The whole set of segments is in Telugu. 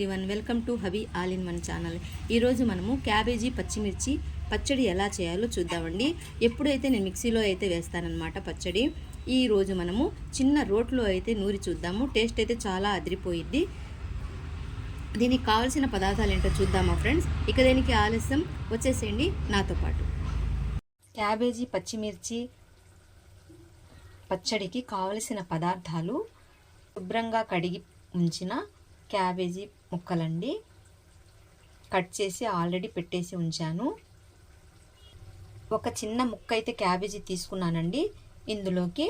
Everyone welcome to hobby all in one channel. ఈరోజు మనము క్యాబేజీ పచ్చిమిర్చి పచ్చడి ఎలా చేయాలో చూద్దామండి. ఎప్పుడైతే నేను మిక్సీలో అయితే వేస్తానన్నమాట పచ్చడి ఈరోజు మనము చిన్న రోట్లో అయితే నూరి చూద్దాము. టేస్ట్ అయితే చాలా అదిరిపోయిద్ది. దీనికి కావాల్సిన పదార్థాలు ఏంటో చూద్దామా ఫ్రెండ్స్? ఇక దీనికి ఆలస్యం వచ్చేసేయండి నాతో పాటు. క్యాబేజీ పచ్చిమిర్చి పచ్చడికి కావలసిన పదార్థాలు శుభ్రంగా కడిగి ఉంచిన క్యాబేజీ ముక్కలండి. కట్ చేసి ఆల్రెడీ పెట్టేసి ఉంచాను. ఒక చిన్న ముక్క అయితే క్యాబేజీ తీసుకున్నానండి. ఇందులోకి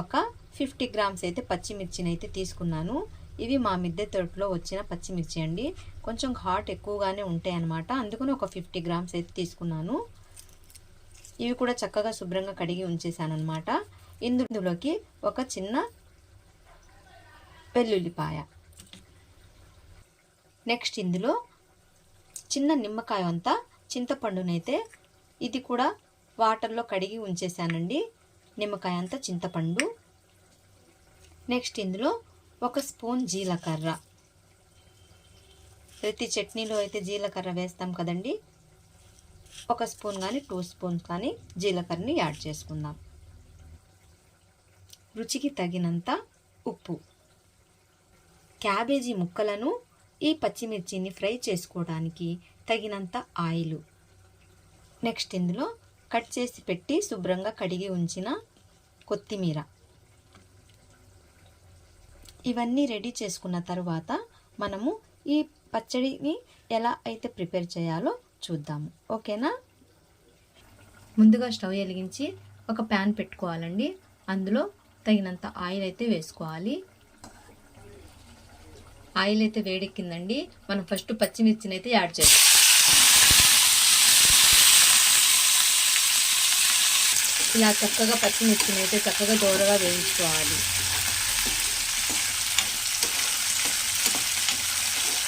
ఒక ఫిఫ్టీ గ్రామ్స్ అయితే పచ్చిమిర్చిని అయితే తీసుకున్నాను. ఇవి మా మిద్దె తోటలో వచ్చిన పచ్చిమిర్చి అండి. కొంచెం ఘాట్ ఎక్కువగానే ఉంటాయి అన్నమాట అందుకని ఒక ఫిఫ్టీ గ్రామ్స్ అయితే తీసుకున్నాను. ఇవి కూడా చక్కగా శుభ్రంగా కడిగి ఉంచేసాను అనమాట ఇందులోకి ఒక చిన్న వెల్లుల్లిపాయ. నెక్స్ట్ ఇందులో చిన్న నిమ్మకాయ అంతా చింతపండునైతే ఇది కూడా వాటర్లో కడిగి ఉంచేసానండి నిమ్మకాయ అంతా చింతపండు. నెక్స్ట్ ఇందులో ఒక స్పూన్ జీలకర్ర. ప్రతి చట్నీలో అయితే జీలకర్ర వేస్తాం కదండి. ఒక స్పూన్ కానీ టూ స్పూన్స్ కానీ జీలకర్రని యాడ్ చేసుకుందాం. రుచికి తగినంత ఉప్పు. క్యాబేజీ ముక్కలను ఈ పచ్చిమిర్చిని ఫ్రై చేసుకోవడానికి తగినంత ఆయిల్. నెక్స్ట్ ఇందులో కట్ చేసి పెట్టి శుభ్రంగా కడిగి ఉంచిన కొత్తిమీర. ఇవన్నీ రెడీ చేసుకున్న తర్వాత మనము ఈ పచ్చడిని ఎలా అయితే ప్రిపేర్ చేయాలో చూద్దాము. ఓకేనా? ముందుగా స్టవ్ వెలిగించి ఒక ప్యాన్ పెట్టుకోవాలండి. అందులో తగినంత ఆయిల్ అయితే వేసుకోవాలి. ఆయిల్ అయితే వేడెక్కిందండి. మనం ఫస్ట్ పచ్చిమిర్చిని అయితే యాడ్ చేస్తాం ఇలా చక్కగా పచ్చిమిర్చిని అయితే చక్కగా దూరగా వేయించుకోవాలి.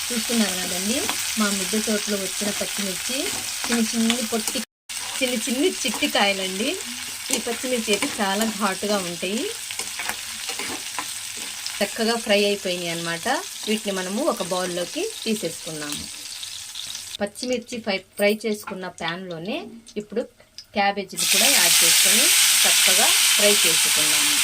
చూస్తున్నారు కదండి మా మిద్దె తోటలో వచ్చిన పచ్చిమిర్చి చిన్న చిన్ని పొట్టి చిన్న చిన్ని చిట్టికాయలండి. ఈ పచ్చిమిర్చి అయితే చాలా ఘాటుగా ఉంటాయి. చక్కగా ఫ్రై అయిపోయినాయి అనమాట వీటిని మనము ఒక బౌల్లోకి తీసేసుకున్నాము. పచ్చిమిర్చి ఫ్రై ఫ్రై చేసుకున్న ప్యాన్లోనే ఇప్పుడు క్యాబేజీని కూడా యాడ్ చేసుకొని చక్కగా ఫ్రై చేసుకున్నాము.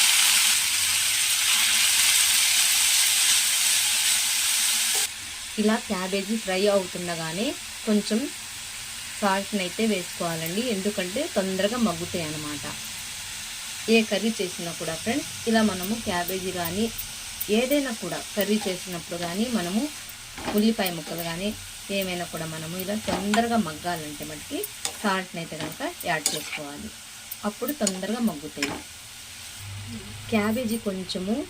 ఇలా క్యాబేజీ ఫ్రై అవుతుండగానే కొంచెం సాల్ట్ని అయితే వేసుకోవాలండి. ఎందుకంటే తొందరగా మగ్గుతాయి అన్నమాట. ఏ కర్రీ చేసినా కూడా ఫ్రెండ్స్ ఇలా మనము క్యాబేజీ కానీ ఏదైనా కూడా కర్రీ చేసినప్పుడు కానీ మనము ఉల్లిపాయ ముక్కలు కానీ ఏమైనా కూడా మనము ఇలా తొందరగా మగ్గాలంటే మటుకి సాల్ట్ని అయితే కనుక యాడ్ చేసుకోవాలి. అప్పుడు తొందరగా మగ్గుతాయి. క్యాబేజీ కొంచెము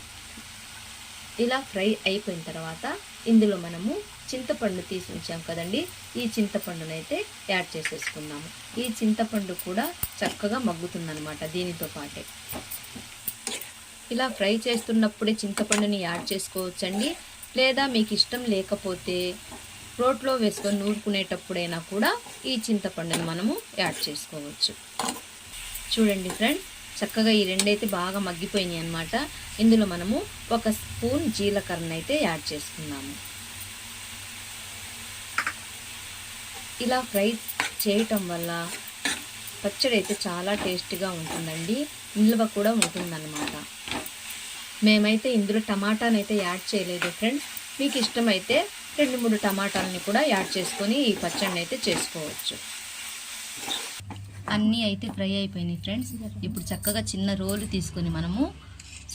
ఇలా ఫ్రై అయిపోయిన తర్వాత ఇందులో మనము చింతపండు తీసి ఉంచాం కదండి. ఈ చింతపండునైతే యాడ్ చేసేసుకుందాము. ఈ చింతపండు కూడా చక్కగా మగ్గుతుందనమాట దీనితో పాటే. ఇలా ఫ్రై చేస్తున్నప్పుడే చింతపండుని యాడ్ చేసుకోవచ్చండి. లేదా మీకు ఇష్టం లేకపోతే రోట్లో వేసుకొని నూరుకునేటప్పుడైనా కూడా ఈ చింతపండుని మనము యాడ్ చేసుకోవచ్చు. చూడండి ఫ్రెండ్స్ చక్కగా ఈ రెండైతే బాగా మగ్గిపోయినాయి అనమాట ఇందులో మనము ఒక స్పూన్ జీలకర్ర అయితే యాడ్ చేసుకున్నాము. ఇలా ఫ్రై చేయటం వల్ల పచ్చడి అయితే చాలా టేస్టీగా ఉంటుందండి. నిల్వ కూడా ఉంటుందన్నమాట. మేమైతే ఇందులో టమాటాని అయితే యాడ్ చేయలేదు ఫ్రెండ్స్. మీకు ఇష్టమైతే రెండు మూడు టమాటాలని కూడా యాడ్ చేసుకొని ఈ పచ్చడిని అయితే చేసుకోవచ్చు. అన్నీ అయితే ఫ్రై అయిపోయినాయి ఫ్రెండ్స్. ఇప్పుడు చక్కగా చిన్న రోలు తీసుకొని మనము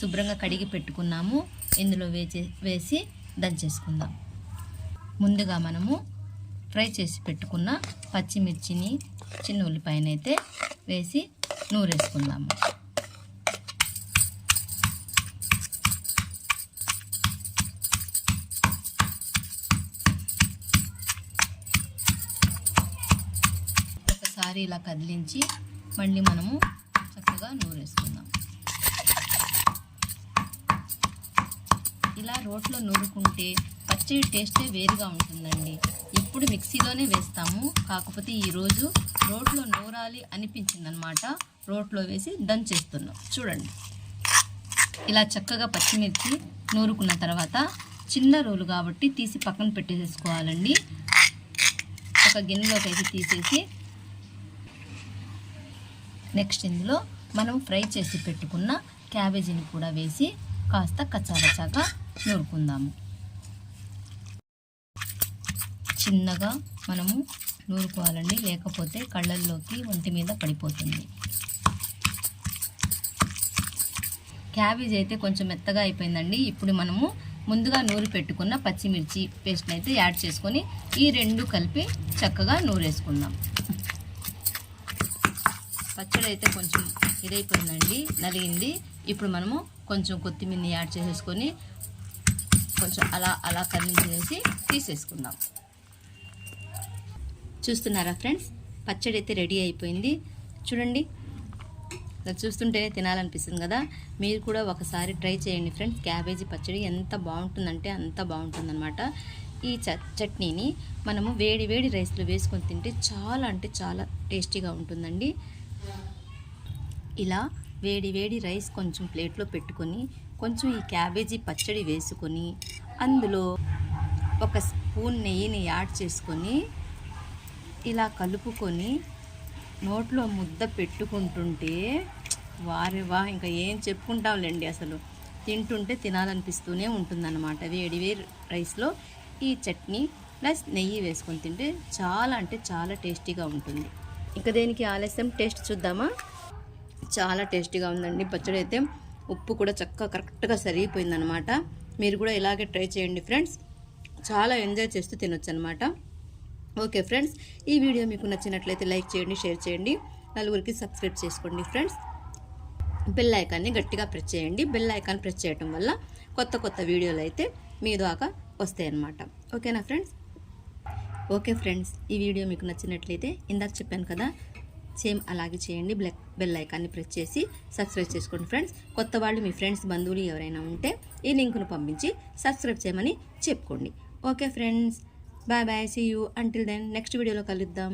శుభ్రంగా కడిగి పెట్టుకున్నాము. ఇందులో వేసే వేసి దంచేసుకుందాం ముందుగా మనము ఫ్రై చేసి పెట్టుకున్న పచ్చిమిర్చిని చిన్న ఉల్లిపాయనైతే వేసి నూరేసుకుందాము. ఒకసారి ఇలా కదిలించి మళ్ళీ మనము చక్కగా నూరేసుకుందాం. ఇలా రోట్లో నూరుకుంటే పచ్చడి టేస్టే వేరుగా ఉంటుందండి. ఇప్పుడు మిక్సీలోనే వేస్తాము. కాకపోతే ఈరోజు రోట్లో నూరాలి అనిపించిందనమాట. రోట్లో వేసి దంచేస్తున్నాం చూడండి. ఇలా చక్కగా పచ్చిమిర్చి నూరుకున్న తర్వాత చిన్న రోలు కాబట్టి తీసి పక్కన పెట్టేసుకోవాలండి ఒక గిన్నెలోకి అయితే తీసేసి నెక్స్ట్ ఇందులో మనం ఫ్రై చేసి పెట్టుకున్న క్యాబేజీని కూడా వేసి కాస్త కచ్చాబచ్చాగా నూరుకుందాము. చిన్నగా మనము నూరుకోవాలండి లేకపోతే కళ్ళల్లోకి ఒంటి మీద పడిపోతుంది. క్యాబేజ్ అయితే కొంచెం మెత్తగా అయిపోయిందండి. ఇప్పుడు మనము ముందుగా నూరి పెట్టుకున్న పచ్చిమిర్చి పేస్ట్ని అయితే యాడ్ చేసుకొని ఈ రెండు కలిపి చక్కగా నూరేసుకుందాం. పచ్చడి అయితే కొంచెం ఇదైపోయిందండి నలిగింది. ఇప్పుడు మనము కొంచెం కొత్తిమీరని యాడ్ చేసేసుకొని కొంచెం అలా అలా కదిలించేసి తీసేసుకుందాం. చూస్తున్నారా ఫ్రెండ్స్? పచ్చడి అయితే రెడీ అయిపోయింది. చూడండి చూస్తుంటేనే తినాలనిపిస్తుంది కదా. మీరు కూడా ఒకసారి ట్రై చేయండి ఫ్రెండ్స్. క్యాబేజీ పచ్చడి ఎంత బాగుంటుందంటే అంత బాగుంటుందన్నమాట. ఈ చ చట్నీని మనము వేడి వేడి రైస్లో వేసుకొని తింటే చాలా అంటే చాలా టేస్టీగా ఉంటుందండి. ఇలా వేడి వేడి రైస్ కొంచెం ప్లేట్లో పెట్టుకొని కొంచెం ఈ క్యాబేజీ పచ్చడి వేసుకొని అందులో ఒక స్పూన్ నెయ్యిని యాడ్ చేసుకొని ఇలా కలుపుకొని నోట్లో ముద్ద పెట్టుకుంటుంటే వారే వా ఇంకా ఏం చెప్పుకుంటాంలేండి అసలు. తింటుంటే తినాలనిపిస్తూనే ఉంటుందన్నమాట. వేడి వేడి రైస్లో ఈ చట్నీ ప్లస్ నెయ్యి వేసుకొని తింటే చాలా అంటే చాలా టేస్టీగా ఉంటుంది. ఇంకా దేనికి ఆలస్యం? టేస్ట్ చూద్దామా? చాలా టేస్టీగా ఉందండి. పచ్చడి అయితే ఉప్పు కూడా చక్కగా కరెక్ట్గా సరిగిపోయిందనమాట. మీరు కూడా ఇలాగే ట్రై చేయండి ఫ్రెండ్స్. చాలా ఎంజాయ్ చేస్తూ తినొచ్చు అనమాట ఓకే ఫ్రెండ్స్ ఈ వీడియో మీకు నచ్చినట్లయితే లైక్ చేయండి షేర్ చేయండి. నలుగురికి సబ్స్క్రైబ్ చేసుకోండి ఫ్రెండ్స్. బెల్ ఐకాన్ని గట్టిగా ప్రెస్ చేయండి. బెల్ ఐకాన్ ప్రెస్ చేయడం వల్ల కొత్త కొత్త వీడియోలు అయితే మీ దాకా వస్తాయి అన్నమాట ఓకేనా ఫ్రెండ్స్? ఓకే ఫ్రెండ్స్ ఈ వీడియో మీకు నచ్చినట్లయితే ఇందాక చెప్పాను కదా సేమ్ అలాగే చేయండి. బ్లెక్ బెల్ ఐకాన్ని ప్రెస్ చేసి సబ్స్క్రైబ్ చేసుకోండి ఫ్రెండ్స్. కొత్త వాళ్ళు మీ ఫ్రెండ్స్ బంధువులు ఎవరైనా ఉంటే ఈ లింక్ను పంపించి సబ్స్క్రైబ్ చేయమని చెప్పుకోండి. Okay friends bye bye see you until then next వీడియోలో కలుద్దాం.